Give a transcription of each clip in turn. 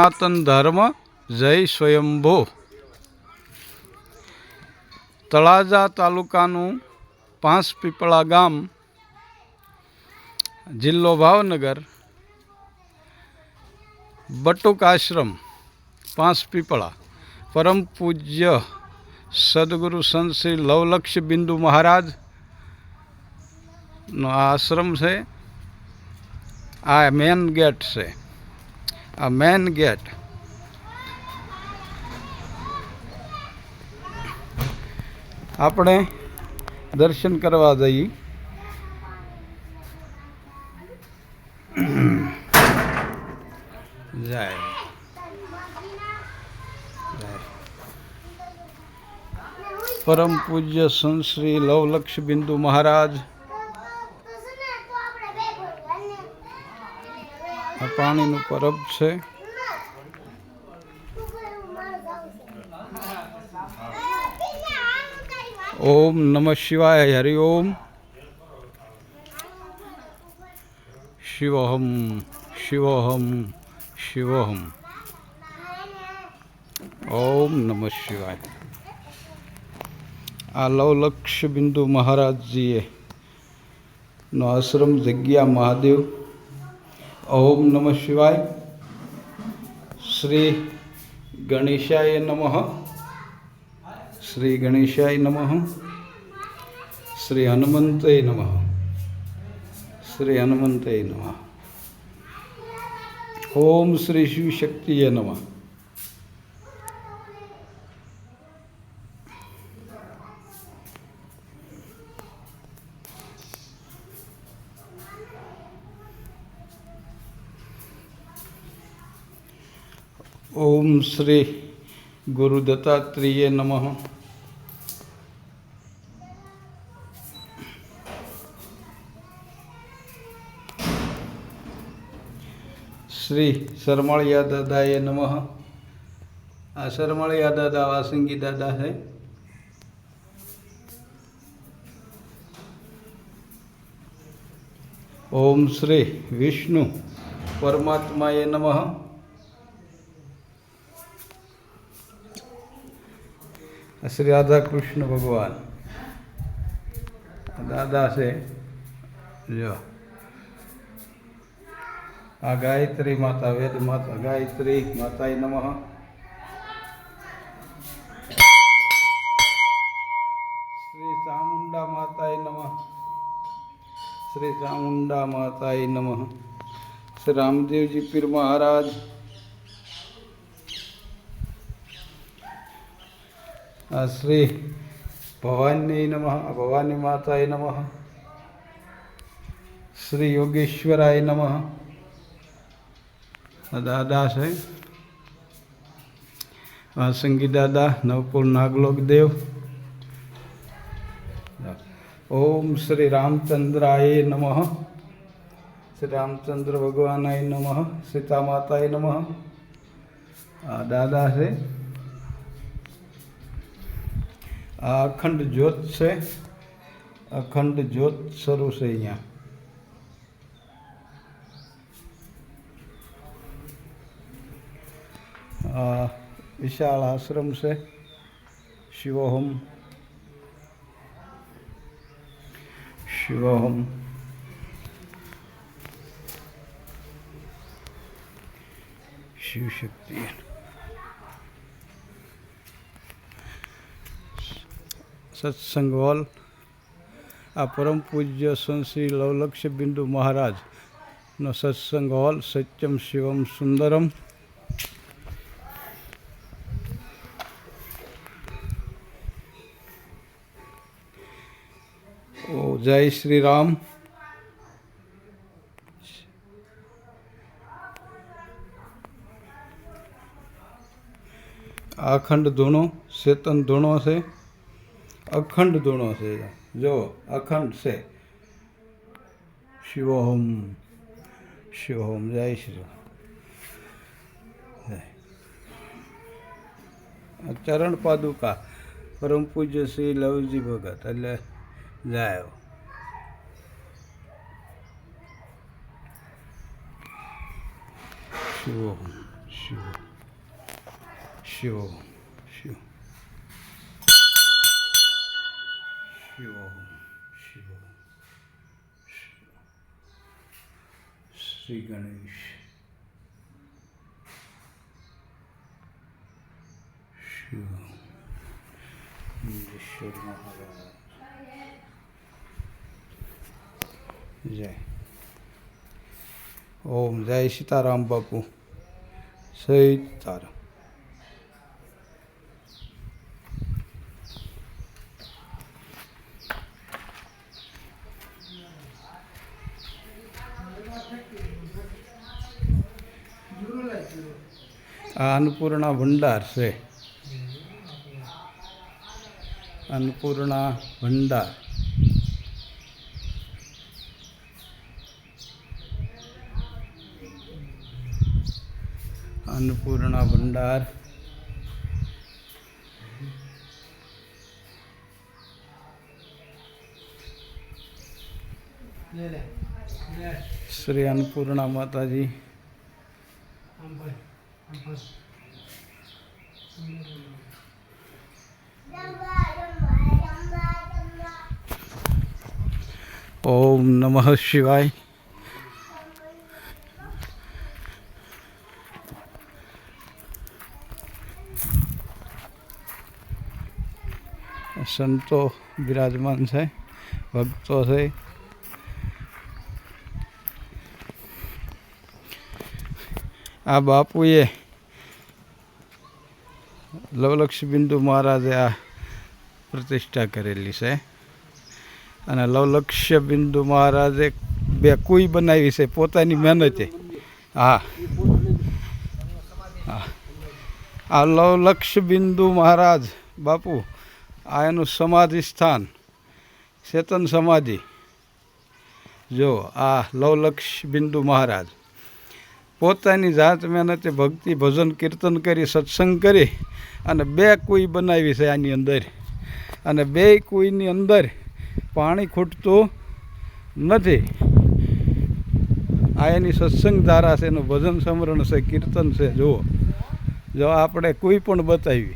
સનાતન ધર્મ, જય સ્વયંભો. તળાજા તાલુકાનું પાંચ પીપળા ગામ, જિલ્લો ભાવનગર. બટુક આશ્રમ પાંચ પીપળા પરમ પૂજ્ય સદગુરુ સંત શ્રી લવલક્ષ બિંદુ મહારાજ નો આ આશ્રમ છે. આ મેન ગેટ છે. આ મેન ગેટ આપણે દર્શન કરવા જઈએ. જાય. પરમ પૂજ્ય સંશ્રી લવલક્ષ બિંદુ મહારાજ. આ પાણીનું પરબ છે. ઓમ નમઃ શિવાય, હરિ ઓમ. શિવહમ શિવહમ, શિવોહમ. ઓમ નમઃ શિવાય. આ લવલક્ષ બિંદુ મહારાજજીએ નો આશ્રમ જગ્યા મહાદેવ ઓમ નમઃ શિવાય. શ્રી ગણેશાય નમઃ. શ્રી ગણેશાય નમઃ. શ્રી હનુમંતય નમઃ. શ્રી હનુમંતય નમઃ. ઓમ શ્રી શિવશક્તિય નમઃ. ઓમ શ્રી ગુરુ દત્તાત્રેય નમઃ. શ્રી શરમળિયા દાદાએ નમઃ. આ શરમળિયા દાદા વાસંગી દાદા છે. ઓમ શ્રી વિષ્ણુ પરમાત્માએ નમઃ. શ્રી રાધાકૃષ્ણ ભગવાન દાદા છે જો આ ગાયત્રી માતા વેદ માતા ગાયત્રી માતાય નમઃ શ્રી ચામુંડા માતાય નમઃ શ્રી ચામુંડા માતાય નમઃ શ્રી રામદેવજી પીર મહારાજ શ્રી ભવાની નમઃ ભવાની માતાય નમઃ શ્રી યોગેશ્વરાય નમઃ દાદા છે સંગી દાદા નવકુળ નાગલોક દેવ ઓમ શ્રી રામચંદ્રાય નમઃ શ્રી રામચંદ્ર ભગવાનાય નમઃ સીતા માતાય નમઃ દાદા છે આ અખંડ જ્યોત છે, અખંડ જ્યોત શરૂ છે અહીંયા. વિશાળ આશ્રમ છે, શિવોહમ. શિવોહમ. શિવશક્તિ. સત્સંગ હોલ, આ પરમ પૂજ્ય સંશ્રી લવલક્ષ બિંદુ મહારાજનો સત્સંગ હોલ, સત્યમ શિવમ સુંદરમ. ઓ જય શ્રી રામ આ અખંડ ધૂણો ચેતન ધૂણો છે. અખંડ ધૂણો છે જો, અખંડ છે. શિવોહમ શિવોહમ જય શ્રી ચરણ પાદુકા, પરમ પૂજ્ય શ્રી લવજી ભગત, એટલે જાય. શિવોહમ શિવ શિવ શિવ શિવ શ્રી ગણેશ શિવ ઈશ્વર મહારાજ જય ઓમ જય સીતારામ બાપુ સીતારામ આ અન્નપૂર્ણા ભંડાર છે. અન્નપૂર્ણા ભંડાર. અન્નપૂર્ણા ભંડાર. શ્રી અન્નપૂર્ણા માતાજી. ઓમ નમઃ શિવાય. સંતો બિરાજમાન છે ભક્તો છે. આ બાપુએ લવલક્ષ મહારાજે આ પ્રતિષ્ઠા કરેલી છે. અને લવલક્ષ્ય બિંદુ મહારાજે બે કુઈ બનાવી છે, પોતાની મહેનતે. હા. હા. આ લવલક્ષ બિંદુ મહારાજ, બાપુ, આ એનું સમાધિ સ્થાન ચેતન સમાધિ. જો, આ લવલક્ષ બિંદુ મહારાજ. પોતાની જાત મહેનતે ભક્તિ, ભજન, કીર્તન કરી, સત્સંગ કરી અને બે કુઈ બનાવી છે આની અંદર. અને બે કુઈની અંદર પાણી ખૂટતું નથી. આ એની સત્સંગ ધારા છે, એનું ભજન સમરણ છે, કીર્તન છે, જુઓ. જો આપણે કોઈ પણ બતાવી.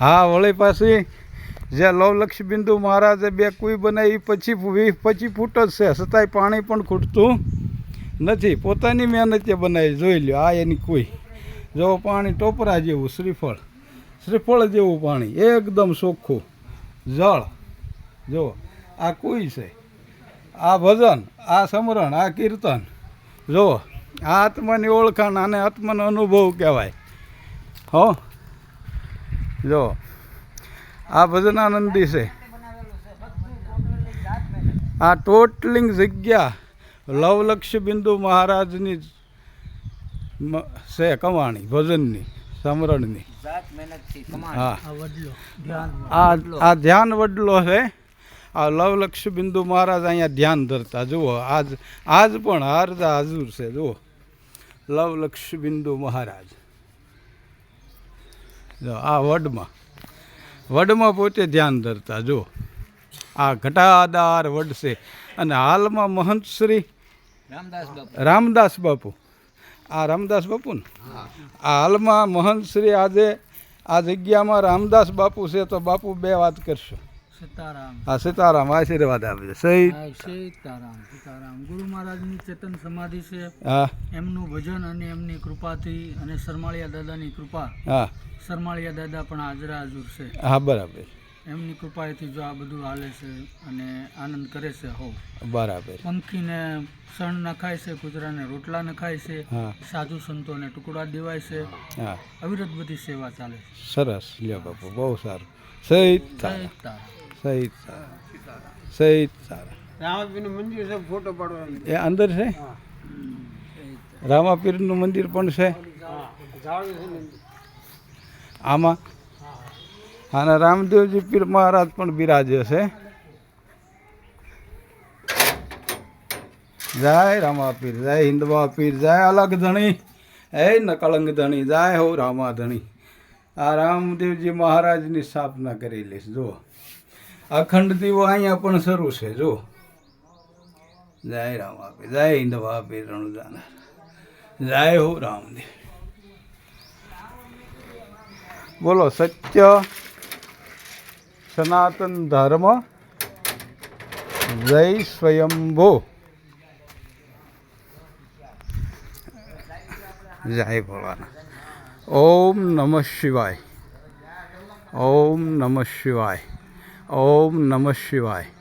હા, વળી પાછી જે લવલક્ષ બિંદુ મહારાજે બે કુઈ બનાવી પછી વીસ પચીસ ફૂટ જ છે. છતાંય પાણી પણ ખૂટતું નથી. પોતાની મહેનતે બનાવી, જોઈ લ્યો, આ એની કુઈ. જો પાણી ટોપરા જેવું, શ્રીફળ. શ્રીફળ જેવું પાણી, એકદમ ચોખ્ખું જળ. જો, આ કુઈ છે. આ ભજન, આ સમરણ, આ કીર્તન. જો, આ આત્માની ઓળખાણ, આને આત્માનો અનુભવ કહેવાય. હો? જો આ ભજનાનંદી છે. આ ટોટલિંગ જગ્યા લવલક્ષ બિંદુ મહારાજની છે કમાણી, ભજનની સમરણની. હા. આ આ ધ્યાન વડલો છે. આ લવલક્ષ બિંદુ મહારાજ અહીંયા ધ્યાન ધરતા. જુઓ, આજ આજ પણ હારદા હાજુર છે. જુઓ લવલક્ષ બિંદુ મહારાજ. જો, આ વડમાં. વડમાં પોતે ધ્યાન ધરતા જુઓ. આ ઘટાદાર વડ છે. અને હાલમાં મહંત શ્રી રામદાસ બાપુ. રામદાસ બાપુ. આ રામદાસ બાપુ ને? આ હાલમાં મહંત શ્રી આજે આ જગ્યામાં રામદાસ બાપુ છે તો બાપુ બે વાત કરશો. સીતારામ. આ સીતારામ આશીર્વાદ આપે છે સીતારામ સીતારામ. ગુરુ મહારાજની ચેતન સમાધિ છે. હા. એમનું ભજન અને એમની કૃપાથી અને સરમાળિયા દાદાની કૃપા હા. શરમાળિયા દાદા પણ હાજરા હાજર છે. હા બરાબર. એમની કૃપાએથી જો આ બધું હાલે છે અને આનંદ કરે છે હો. બરાબર. પંખીને શણ નખાય છે કૂતરાને રોટલા નખાય છે હા. સાધુ સંતોને ટુકડા દેવાય છે. અવિરત બધી સેવા ચાલે છે. સરસ. લ્યો બાપુ બહુ સારું. સહિત સારા સહિત સારા. સહિત સારા. રામાપીરનું મંદિર છે ફોટો પાડવાનો. એ અંદર છે? રામાપીરનું મંદિર પણ છે? આમાં? અને રામદેવજી પીર મહારાજ પણ બિરાજે છે. જય રામા પીર જય હિન્દવા પીર જય અલગ ધણી. હે નકળંગ ધણી જય હો રામા ધણી આ રામદેવજી મહારાજની સ્થાપના કરેલી છે જો અખંડ દીવો અહીંયા પણ શરૂ છે જો જય રામ આપે જય હિન્દ ભાપે રણુદાના. જય હો રામદેવ. બોલો, સત્ય સનાતન ધર્મ, જય સ્વયંભો. જય ભોળાના ઓમ નમઃ શિવાય. ઓમ નમઃ શિવાય. ઓમ નમઃ શિવાય.